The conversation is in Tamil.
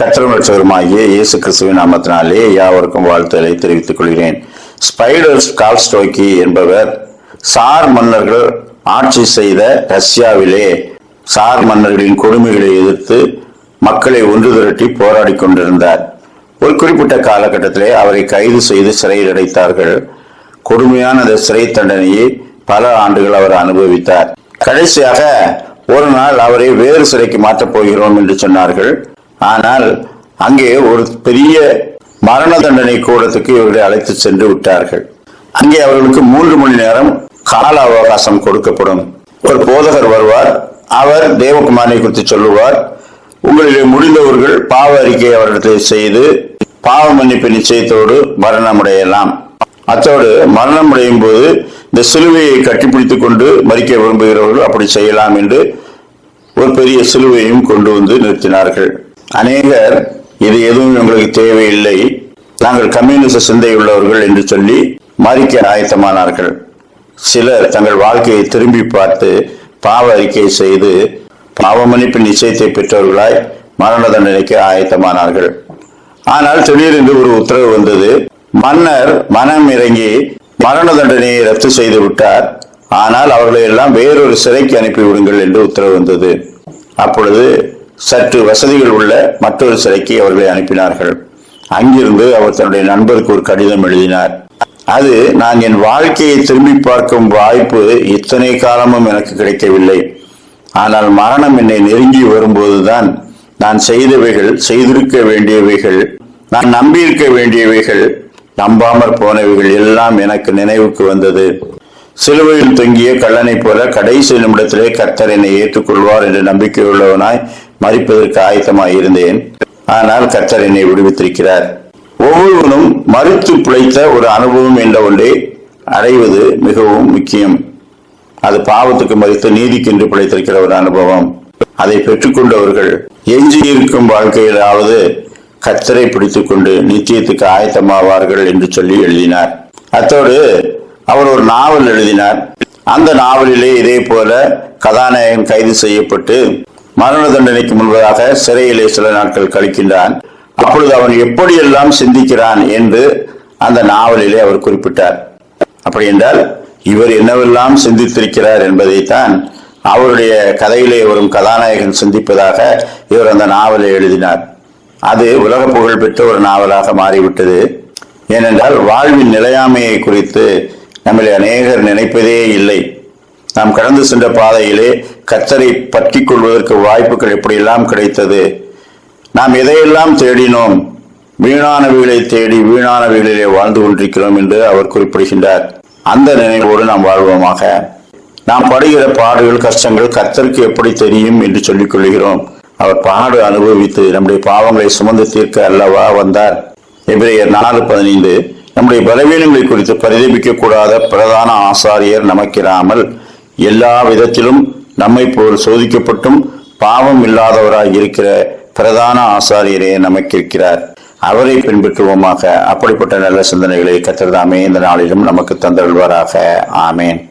கத்திரம் இயேசு கிறிஸ்துவின் நாமத்தினாலே யாவருக்கும் வாழ்த்துக்களை தெரிவித்துக் கொள்கிறேன். ஸ்பைடர்ஸ் கால்ஸ்டோக்கி என்பவர் சார் மன்னர்கள் ஆட்சி செய்த ரஷ்யாவிலே சார் மன்னர்களின் கொடுமைகளை எதிர்த்து மக்களை ஒன்று திரட்டி போராடி கொண்டிருந்தார். ஒரு குறிப்பிட்ட காலகட்டத்திலே அவரை கைது செய்து சிறையில் அடைத்தார்கள். கொடுமையான அந்த சிறை தண்டனையை பல ஆண்டுகள் அவர் அனுபவித்தார். கடைசியாக ஒரு நாள் அவரை வேறு சிறைக்கு மாற்றப் போகிறோம் என்று சொன்னார்கள். ஆனால் அங்கே ஒரு பெரிய மரண தண்டனை கூடத்துக்கு இவர்களை அழைத்து சென்று விட்டார்கள். அங்கே அவர்களுக்கு மூன்று மணி நேரம் கால அவகாசம் கொடுக்கப்படும். ஒரு போதகர் வருவார். அவர் தேவகுமாரை குறித்து சொல்லுவார். உங்களிலே முடிந்தவர்கள் பாவ அறிக்கை அவரிடத்தில் செய்து பாவ மன்னிப்பு நிச்சயத்தோடு மரணமடையலாம். அத்தோடு மரணம் அடையும் போது இந்த சிலுவையை கட்டிப்பிடித்துக் கொண்டு மறிக்க விரும்புகிறவர்கள் அப்படி செய்யலாம் என்று ஒரு பெரிய சிலுவையும் கொண்டு வந்து நிறுத்தினார்கள். அநேகர் இது எதுவும் எங்களுக்கு தேவையில்லை. நாங்கள் கம்யூனிச சிந்தை உள்ளவர்கள் என்று சொல்லி மறிக்க ஆயத்தமானார்கள். சிலர் தங்கள் வாழ்க்கையை திரும்பி பார்த்து பாவ அறிக்கை செய்து பாவ நிச்சயத்தை பெற்றவர்களாய் மரண தண்டனைக்கு ஆயத்தமானார்கள். ஆனால் திடீரென்று ஒரு உத்தரவு வந்தது. மன்னர் மனம் இறங்கி மரண தண்டனையை ரத்து செய்து விட்டார். ஆனால் அவர்களை எல்லாம் வேறொரு சிறைக்கு அனுப்பி விடுங்கள் என்று உத்தரவு வந்தது. அப்பொழுது சற்று வசதிகள் உள்ள மற்றொரு சிறைக்கு அவர்களை அனுப்பினார்கள். அங்கிருந்து அவர் தன்னுடைய நண்பருக்கு ஒரு கடிதம் எழுதினார். அது நான் என் வாழ்க்கையை திரும்பி பார்க்கும் வாய்ப்பு இத்தனை காலமும் எனக்கு கிடைக்கவில்லை. ஆனால் மரணம் என்னை நெருங்கி வரும்போதுதான் நான் செய்தவைகள் செய்திருக்க வேண்டியவைகள் நான் நம்பியிருக்க வேண்டியவைகள் நம்பாமற் போனவைகள் எல்லாம் எனக்கு நினைவுக்கு வந்தது. சிலுவையில் தொங்கிய கள்ளனை போல கடைசி நிமிடத்திலே கர்த்தர் என்னை ஏற்றுக்கொள்வார் என்ற நம்பிக்கையுள்ளவனாய் மறிப்பதற்கு ஆயத்தமாக இருந்தேன். ஆனால் கர்த்தர் என்னை விடுவித்திருக்கிறார். ஒவ்வொருவனும் மறுத்து பிழைத்த ஒரு அனுபவம் என்ற ஒன்றை அடைவது மிகவும் முக்கியம். அது பாவத்துக்கு மறித்து நீதிக்கென்று பிழைத்திருக்கிற ஒரு அனுபவம். அதை பெற்றுக்கொண்டவர்கள் எஞ்சியிருக்கும் வாழ்க்கையிலாவது கத்தரை பிடித்துக் கொண்டு நிச்சயத்துக்கு ஆயத்தமாவார்கள் என்று சொல்லி எழுதினார். அத்தோடு அவர் ஒரு நாவல் எழுதினார். அந்த நாவலிலே இதே போல கதாநாயகன் கைது செய்யப்பட்டு மரண தண்டனைக்கு முன்பதாக சிறையிலே சில நாட்கள் கழிக்கின்றான். அப்பொழுது அவன் எப்படியெல்லாம் சிந்திக்கிறான் என்று அந்த நாவலிலே அவர் குறிப்பிட்டார். அப்படி என்றால் இவர் என்னவெல்லாம் சிந்தித்திருக்கிறார் என்பதைத்தான் அவருடைய கதையிலே வரும் கதாநாயகன் சிந்திப்பதாக இவர் அந்த நாவலை எழுதினார். அது உலக புகழ் பெற்ற ஒரு நாவலாக மாறிவிட்டது. ஏனென்றால் வாழ்வின் நிலையாமையை குறித்து நம்மளை அநேகர் நினைப்பதே இல்லை. நாம் கடந்து சென்ற பாதையிலே கத்தரை பற்றி கொள்வதற்கு வாய்ப்புகள் எப்படியெல்லாம் கிடைத்தது? நாம் எதையெல்லாம் தேடினோம்? வீணானவைகளை தேடி வீணானவைகளிலே வாழ்ந்து கொண்டிருக்கிறோம் என்று அவர் குறிப்பிடுகின்றார். அந்த நினைவோடு நாம் வாழ்வோமாக. நாம் படுகிற பாடுகள் கஷ்டங்கள் கத்தருக்கு எப்படி தெரியும் என்று சொல்லிக் கொள்கிறோம். அவர் பாடு அனுபவித்து நம்முடைய பாவங்களை சுமந்து தீர்க்க அல்லவா வந்தார். எபிரேயர் நாலு பதினைந்து நம்முடைய பலவீனங்களை குறித்து பரிதபிக்க கூடாத பிரதான ஆசாரியர் நமக்கிராமல் எல்லா விதத்திலும் நம்மை போல் சோதிக்கப்பட்டும் பாவம் இல்லாதவராய் இருக்கிற பிரதான ஆசாரியரே நமக்கிருக்கிறார் அவரை பின்பற்றுவோமாக. அப்படிப்பட்ட நல்ல சிந்தனைகளை கத்திரதாமே இந்த நாளிலும் நமக்கு தந்தருள்வாராக. ஆமேன்.